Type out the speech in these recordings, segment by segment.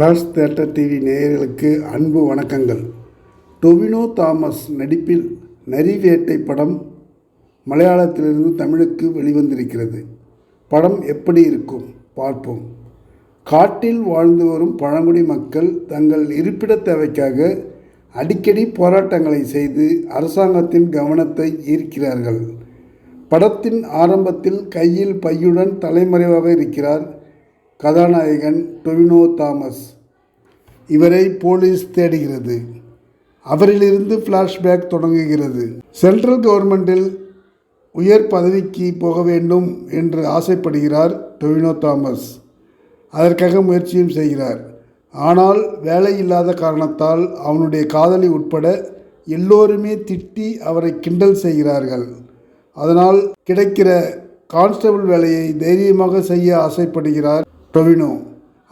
ராஸ் theatre TV நேயர்களுக்கு அன்பு வணக்கங்கள். டொவினோ தாமஸ் நடிப்பில் நரிவேட்டை படம் மலையாளத்திலிருந்து தமிழுக்கு வெளிவந்திருக்கிறது. படம் எப்படி இருக்கும்? பார்ப்போம். காட்டில் வாழ்ந்து வரும் பழங்குடி மக்கள் தங்கள் இருப்பிட தேவைக்காக அடிக்கடி போராட்டங்களை செய்து அரசாங்கத்தின் கவனத்தை ஈர்க்கிறார்கள். படத்தின் ஆரம்பத்தில் கையில் பையுடன் தலைமறைவாக இருக்கிறார் கதாநாயகன் டொவினோ தாமஸ். இவரை போலீஸ் தேடுகிறது. அவரிலிருந்து ஃப்ளாஷ்பேக் தொடங்குகிறது. சென்ட்ரல் கவர்மெண்டில் உயர் பதவிக்கு போக வேண்டும் என்று ஆசைப்படுகிறார் டொவினோ தாமஸ். அதற்காக முயற்சியும் செய்கிறார். ஆனால் வேலை இல்லாத காரணத்தால் அவனுடைய காதலி உட்பட எல்லோருமே திட்டி அவரை கிண்டல் செய்கிறார்கள். அதனால் கிடைக்கிற கான்ஸ்டபிள் வேலையை தைரியமாக செய்ய ஆசைப்படுகிறார் டொவினோ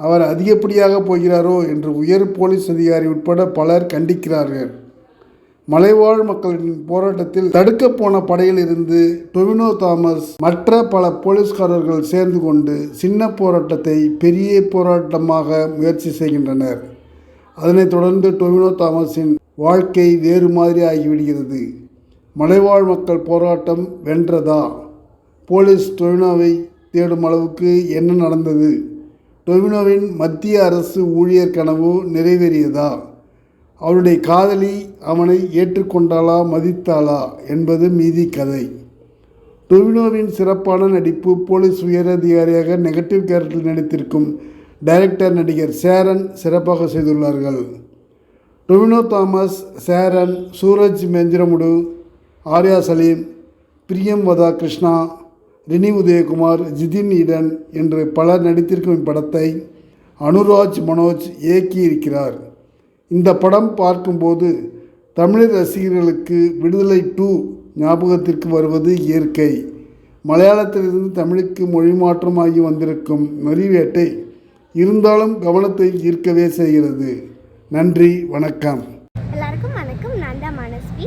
அவர் அதிகப்படியாக போகிறாரோ என்று உயர் போலீஸ் அதிகாரி உட்பட பலர் கண்டிக்கிறார்கள். மலைவாழ் மக்களின் போராட்டத்தில் தடுக்க போன படையில் இருந்து டொவினோ தாமஸ் மற்ற பல போலீஸ்காரர்கள் சேர்ந்து கொண்டு சின்ன போராட்டத்தை பெரிய போராட்டமாக முயற்சி செய்கின்றனர். அதனைத் தொடர்ந்து டொவினோ தாமஸின் வாழ்க்கை வேறு மாதிரி ஆகிவிடுகிறது. மலைவாழ் மக்கள் போராட்டம் வென்றதா? போலீஸ் டொவினோவை தேடும் அளவுக்கு என்ன நடந்தது? டொவினோவின் மத்திய அரசு ஊழியர் கனவு நிறைவேறியதா? அவருடைய காதலி அவனை ஏற்றுக்கொண்டாளா மதித்தாளா என்பது மீதி கதை. டொவினோவின் சிறப்பான நடிப்பு போலீஸ் உயரதிகாரியாக நெகட்டிவ் கேரக்டரில் நடித்திருக்கும் டைரக்டர் நடிகர் சேரன் சிறப்பாக செய்துள்ளார்கள். டொவினோ தாமஸ் சேரன் சூரஜ் மெஞ்சிரமுடு ஆர்யா சலீம் பிரியம் வதா கிருஷ்ணா ரினி உதயகுமார் ஜிதின் ஈடன் என்று பலர் நடித்திருக்கும் இப்படத்தை அனுராஜ் மனோஜ் இயக்கியிருக்கிறார். இந்த படம் பார்க்கும்போது தமிழ் ரசிகர்களுக்கு விடுதலை டூ ஞாபகத்திற்கு வருவது இயற்கை. மலையாளத்திலிருந்து தமிழுக்கு மொழிமாற்றமாகி வந்திருக்கும் நரிவேட்டை இருந்தாலும் கவனத்தை ஈர்க்கவே செய்கிறது. நன்றி வணக்கம் எல்லாருக்கும் வணக்கம் நான் தான் மனஸ்வி